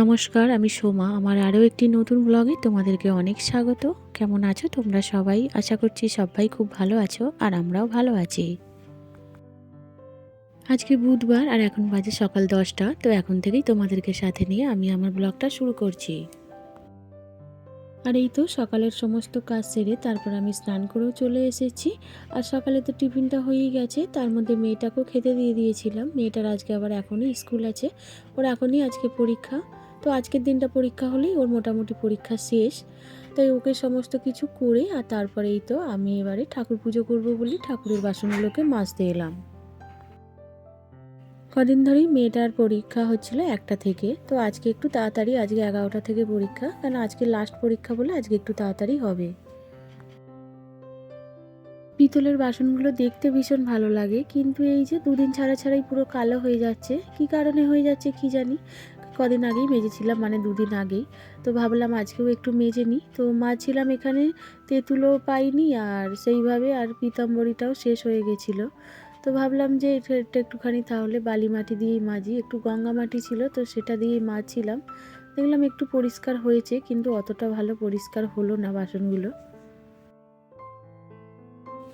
নমস্কার, আমি সোমা। আমার আরও একটি নতুন ব্লগে তোমাদেরকে অনেক স্বাগত। কেমন আছো তোমরা সবাই? আশা করছি সবাই খুব ভালো আছো আর আমরাও ভালো আছি। আজকে বুধবার আর এখন বাজে সকাল দশটা, তো এখন থেকেই তোমাদেরকে সাথে নিয়ে আমি আমার ব্লগটা শুরু করছি। আর এই তো সকালের সমস্ত কাজ সেরে তারপর আমি স্নান করেও চলে এসেছি। আর সকালে তো টিফিনটা হয়েই গেছে, তার মধ্যে মেয়েটাকেও খেতে দিয়ে দিয়েছিলাম। মেয়েটার আজকে আবার এখনই স্কুল আছে, ওর এখনই আজকে পরীক্ষা। তো আজকের দিনটা পরীক্ষা হলেই ওর মোটামুটি পরীক্ষা শেষ। তাই ওকে সমস্ত কিছু করে আর তারপরেই তো আমি এবারে ঠাকুর পুজো করব বলে ঠাকুরের বাসনগুলোকে মাজতে এলাম। কদিন ধরেই মেয়েটার পরীক্ষা হচ্ছিল একটা থেকে। তো আজকে একটু তাড়াতাড়ি, আজকে এগারোটা থেকে পরীক্ষা, কারণ আজকে লাস্ট পরীক্ষা বলে আজকে একটু তাড়াতাড়ি হবে। পিতলের বাসনগুলো দেখতে ভীষণ ভালো লাগে, কিন্তু এই যে দুদিন ছাড়া ছাড়াই পুরো কালো হয়ে যাচ্ছে, কি কারণে হয়ে যাচ্ছে কি জানি? কদিন আগেই মেজেছিলাম মানে দুদিন আগেই। তো ভাবলাম আজকেও একটু মেজে নিই। তো মাজছিলাম এখানে, তেঁতুলও পাইনি আর সেইভাবে আর পিতাম্বরীটাও শেষ হয়ে গেছিল। তো ভাবলাম যে এটা একটুখানি তাহলে বালি মাটি দিয়েই মাজি। একটু গঙ্গা মাটি ছিল তো সেটা দিয়েই মাজছিলাম দেখলাম একটু পরিষ্কার হয়েছে, কিন্তু অতটা ভালো পরিষ্কার হলো না বাসনগুলো।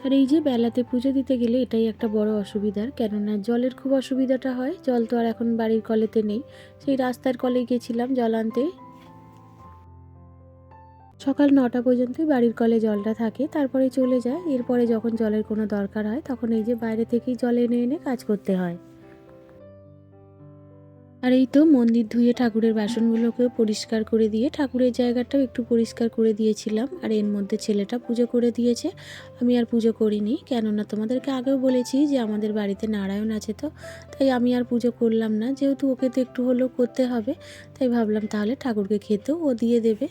আর এই যে বেলাতে পুজো দিতে গেলে এটাই একটা বড় অসুবিধার। কেননা জলের খুব অসুবিধাটা হয়, জল তো আর এখন বাড়ির কলেতে নেই। সেই রাস্তার কলে গেছিলাম জল আনতে। সকাল নটা পর্যন্তই বাড়ির কলে জলটা থাকে, তারপরে চলে যায়। এরপরে যখন জলের কোনো দরকার হয়, তখন এই যে বাইরে থেকেই জল এনে এনে কাজ করতে হয়। আর এই তো মন্দির ধুয়ে ঠাকুরের বাসনগুলোকেও পরিষ্কার করে দিয়ে ঠাকুরের জায়গাটাও একটু পরিষ্কার করে দিয়েছিলাম। আর এর মধ্যে ছেলেটা পুজো করে দিয়েছে। আমি আর পুজো করিনি, কেননা তোমাদেরকে আগেও বলেছি যে আমাদের বাড়িতে নারায়ণ আছে তো, তাই আমি আর পুজো করলাম না। যেহেতু ওকে তো একটু হলেও করতে হবে, তাই ভাবলাম তাহলে ঠাকুরকে খেতেও ও দিয়ে দেবে।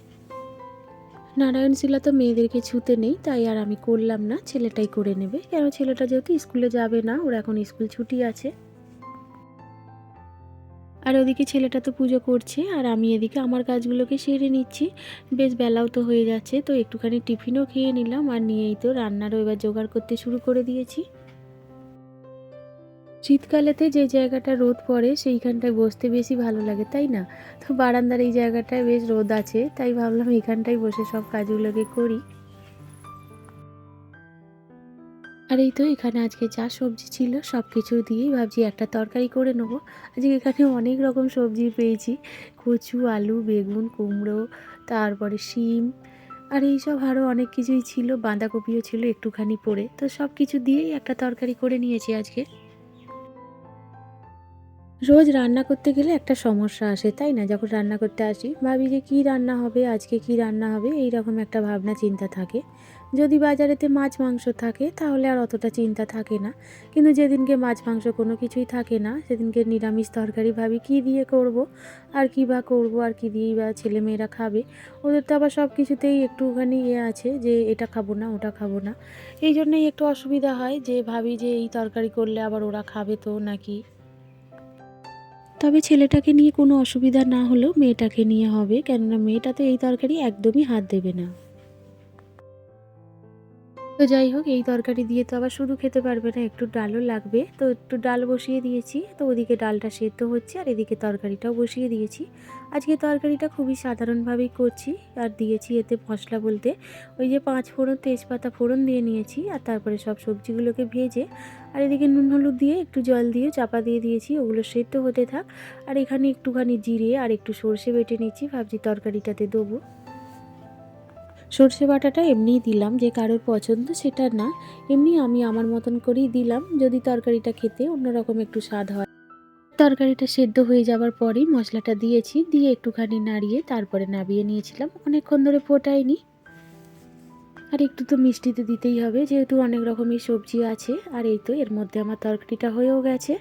নারায়ণ শিলা তো মেয়েদেরকে ছুতে নেই, তাই আর আমি করলাম না, ছেলেটাই করে নেবে। কেন ছেলেটা যেহেতু স্কুলে যাবে না, ওর এখন স্কুল ছুটি আছে। আর ওদিকে ছেলেটা তো পুজো করছে, আর আমি এদিকে আমার কাজগুলোকে সেরে নিচ্ছি। বেশ বেলাও তো হয়ে যাচ্ছে, তো একটুখানি টিফিনও খেয়ে নিলাম, আর নিয়েই তো রান্নারও এবার জোগাড় করতে শুরু করে দিয়েছি। শীতকালেতে যে জায়গাটা রোদ পড়ে, সেইখানটায় বসতে বেশি ভালো লাগে, তাই না? তো বারান্দার এই জায়গাটায় বেশ রোদ আছে, তাই ভাবলাম এইখানটায় বসে সব কাজগুলোকে করি। আর এই তো এখানে আজকে যা সবজি ছিল সব কিছু দিয়েই ভাবছি একটা তরকারি করে নেব। আজকে এখানে অনেক রকম সবজি পেয়েছি। কচু, আলু, বেগুন, কুমড়ো, তারপরে শিম আর এইসব আরও অনেক কিছুই ছিল। বাঁধাকপিও ছিল একটুখানি পরে। তো সব কিছু দিয়েই একটা তরকারি করে নিয়েছি আজকে। রোজ রান্না করতে গেলে একটা সমস্যা আসে, তাই না? যখন রান্না করতে আসি, ভাবি যে কী রান্না হবে, আজকে কী রান্না হবে এই রকম একটা ভাবনা, চিন্তা থাকে। যদি বাজারেতে মাছ, মাংস থাকে, তাহলে আর অতটা চিন্তা থাকে না। কিন্তু যেদিনকে মাছ, মাংস কোনো কিছুই থাকে না, সেদিনকে নিরামিষ তরকারি, ভাবি কী দিয়ে করব? আর কী বা করব, আর কী দিয়েই বা ছেলেমেয়েরা খাবে? ওদের তো আবার সব কিছুতেই একটুখানি ইয়ে আছে যে, এটা খাব না, ওটা খাব না। এই জন্যই একটু অসুবিধা হয় যে, ভাবি যে এই তরকারি করলে আবার ওরা খাবে তো নাকি? তবে ছেলেটাকে নিয়ে কোনো অসুবিধা না হলেও মেয়েটাকে নিয়ে হবে। কেননা মেয়েটা তো এই তরকারি একদমই হাত দেবে না। তো যাই হোক, এই তরকারি দিয়ে তো আবার শুধু খেতে পারবে না, একটু ডালও লাগবে। তো একটু ডাল বসিয়ে দিয়েছি, তো ওদিকে ডালটা সেদ্ধ হচ্ছে আর এদিকে তরকারিটাও বসিয়ে দিয়েছি। আজকে তরকারিটা খুবই সাধারণভাবেই করছি আর দিয়েছি এতে মশলা বলতে ওই যে পাঁচ ফোড়ন, তেজপাতা ফোড়ন দিয়ে নিয়েছি আর তারপরে সব সবজিগুলোকে ভেজে আর এদিকে নুন হলুদ দিয়ে একটু জল দিয়ে চাপা দিয়ে দিয়েছি, ওগুলো সেদ্ধ হতে থাক। আর এখানে একটুখানি জিরে আর একটু সর্ষে বেটে নিচ্ছি ভাবছি তরকারিটাতে দেবো। সর্ষে বাটাটা এমনিই দিলাম, যে কারোর পছন্দ সেটা না। এমনি আমি আমার মতন করেই দিলাম, যদি তরকারিটা খেতে অন্যরকম একটু স্বাদ হয়। তরকারিটা সেদ্ধ হয়ে যাওয়ার পরেই মশলাটা দিয়েছি, দিয়ে একটুখানি নাড়িয়ে তারপরে নাবিয়ে নিয়েছিলাম। অনেকক্ষণ ধরে ফোটাইনি আর একটু তো মিষ্টিতে দিতেই হবে, যেহেতু অনেক রকমের সবজি আছে, আর এই তো এর মধ্যে আমার তরকারিটা হয়েও গেছে।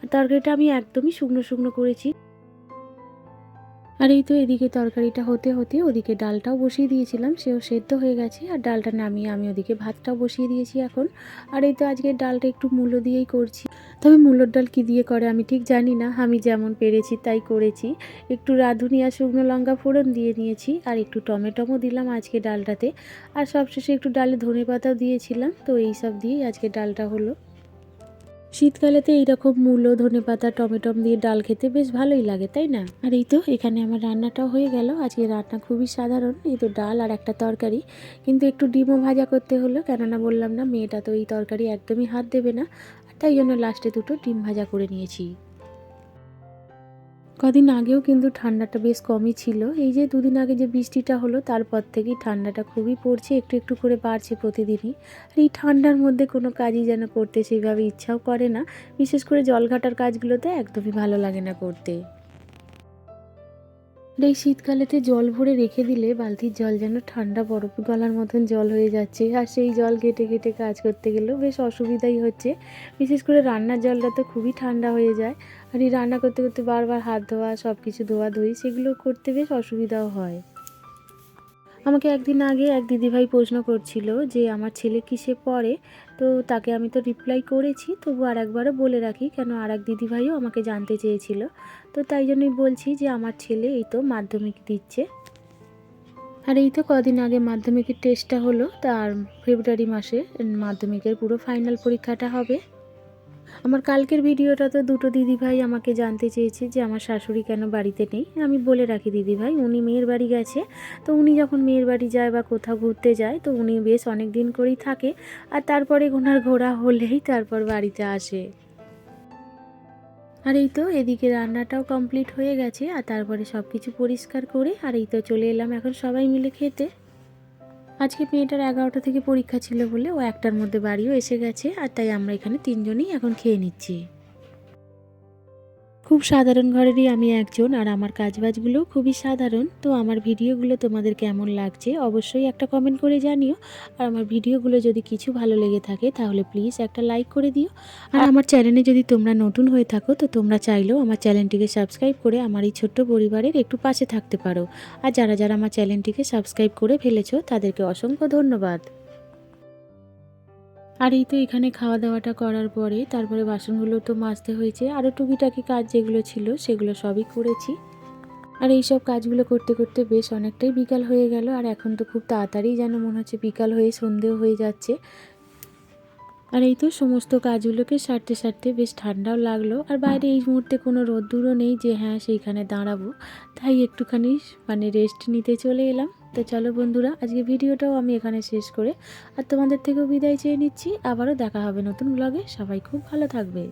আর তরকারিটা আমি একদমই শুকনো শুকনো করেছি। আর এই তো এদিকে তরকারিটা হতে হতে ওদিকে ডালটাও বসিয়ে দিয়েছিলাম, সেও সেদ্ধ হয়ে গেছে আর ডালটা নামিয়ে আমি ওদিকে ভাতটাও বসিয়ে দিয়েছি এখন। আর এই তো আজকে ডালটা একটু মূল্য দিয়েই করছি। তবে মূল্যর ডাল কী দিয়ে করে আমি ঠিক জানি না, আমি যেমন পেরেছি তাই করেছি। একটু রাঁধুনি আর শুকনো লঙ্কা ফোড়ন দিয়ে নিয়েছি আর একটু টমেটোমও দিলাম আজকে ডালটাতে। আর সবশেষে একটু ডালে ধনে পাতাও দিয়েছিলাম, তো এই সব দিয়েই আজকে ডালটা হলো। শীতকালেতে এইরকম মূলো, ধনে পাতা, টমেটম দিয়ে ডাল খেতে বেশ ভালোই লাগে, তাই না? আর এই তো এখানে আমার রান্নাটাও হয়ে গেল। আজকে রান্না খুবই সাধারণ, এই তো ডাল আর একটা তরকারি। কিন্তু একটু ডিমও ভাজা করতে হলো, কেননা বললাম না, মেয়েটা তো এই তরকারি একদমই হাত দেবে না। তাই জন্য লাস্টে দুটো ডিম ভাজা করে নিয়েছি। কদিন আগেও কিন্তু ঠান্ডাটা বেশ কমই ছিল। এই যে দুদিন আগে যে বৃষ্টিটা হলো, তারপর থেকেই ঠান্ডাটা খুবই পড়ছে, একটু একটু করে বাড়ছে প্রতিদিনই। আর এই ঠান্ডার মধ্যে কোনো কাজই যেন করতে সেইভাবে ইচ্ছাও করে না। বিশেষ করে জলঘাটার কাজগুলোতে একদমই ভালো লাগে না করতে। এই শীতকালেতে জল ভরে রেখে দিলে বালতির জল যেন ঠান্ডা বরফ গলার মতন জল হয়ে যাচ্ছে। আর সেই জল ঘেটে ঘেটে কাজ করতে গেলেও বেশ অসুবিধাই হচ্ছে। বিশেষ করে রান্নার জলটা তো খুবই ঠান্ডা হয়ে যায়। আর এই রান্না করতে করতে বারবার হাত ধোয়া সব কিছু ধোয়া ধুই সেগুলো করতে বেশ অসুবিধাও হয়। আমাকে একদিন আগে এক দিদিভাই প্রশ্ন করছিল যে, আমার ছেলে কিসে পড়ে? তো তাকে আমি তো রিপ্লাই করেছি, তবু আর একবারও বলে রাখি, কেন আর এক দিদিভাইও আমাকে জানতে চেয়েছিল। তো তাই জন্যই বলছি যে, আমার ছেলে এই তো মাধ্যমিক দিচ্ছে। আর এই তো কদিন আগে মাধ্যমিকের টেস্টটা হলো, তার ফেব্রুয়ারি মাসে মাধ্যমিকের পুরো ফাইনাল পরীক্ষাটা হবে। আমার কালকের ভিডিওটা তো দুটো দিদিভাই আমাকে জানতে চেয়েছে যে আমার শাশুড়ি কেন বাড়িতে নেই। আমি বলে রাখি দিদিভাই, উনি মেয়ের বাড়ি গেছে, তো উনি যখন মেয়ের বাড়ি যায় বা কোথাও ঘুরতে যায়, তো উনি বেশ অনেক দিন করেই থাকে আর তারপরে ওনার ঘোরা হলেই তারপর বাড়িতে আসে। আর এই তো এদিকে রান্নাটাও কমপ্লিট হয়ে গেছে আর তারপরে সব কিছু পরিষ্কার করে আর এই তো চলে এলাম এখন সবাই মিলে খেতে। আজকে মেয়েটার এগারোটা থেকে পরীক্ষা ছিল বলে ও একটার মধ্যে বাড়িও এসে গেছে আর তাই আমরা এখানে তিনজনই এখন খেয়ে নিচ্ছি। খুব সাধারণ ঘরেরই আমি একজন আর আমার কাজবাজগুলো খুবই সাধারণ। তো আমার ভিডিওগুলো তোমাদের কেমন লাগছে অবশ্যই একটা কমেন্ট করে জানিও। আর আমার ভিডিওগুলো যদি কিছু ভালো লেগে থাকে তাহলে প্লিজ একটা লাইক করে দিও। আর আমার চ্যানেলে যদি তোমরা নতুন হয়ে থাকো তো তোমরা চাইলেও আমার চ্যানেলটিকে সাবস্ক্রাইব করে আমার এই ছোট্ট পরিবারের একটু পাশে থাকতে পারো। আর যারা যারা আমার চ্যানেলটিকে সাবস্ক্রাইব করে ফেলেছো তাদেরকে অসংখ্য ধন্যবাদ। আর এই তো এখানে খাওয়া দাওয়াটা করার পরে তারপরে বাসনগুলো তো মাজতে হয়েছে আরও টুকিটাকি কাজ যেগুলো ছিল সেগুলো সবই করেছি। আর এই সব কাজগুলো করতে করতে বেশ অনেকটাই বিকাল হয়ে গেল, আর এখন তো খুব তাড়াতাড়ি যেন মনে হচ্ছে বিকাল হয়ে সন্ধেও হয়ে যাচ্ছে। আর এই তো সমস্ত কাজগুলোকে সারতে সারতে বেশ ঠান্ডাও লাগল, আর বাইরে এই মুহূর্তে কোনো রোদ্দুরও নেই যে হ্যাঁ সেইখানে দাঁড়াবো, তাই একটুখানি মানে রেস্ট নিতে চলে এলাম। তো চলো বন্ধুরা, আজকে ভিডিওটাও আমি এখানে শেষ করে আর তোমাদের থেকেও বিদায় চেয়ে নিচ্ছি। আবারও দেখা হবে নতুন ব্লগে সবাই খুব ভালো থাকবে।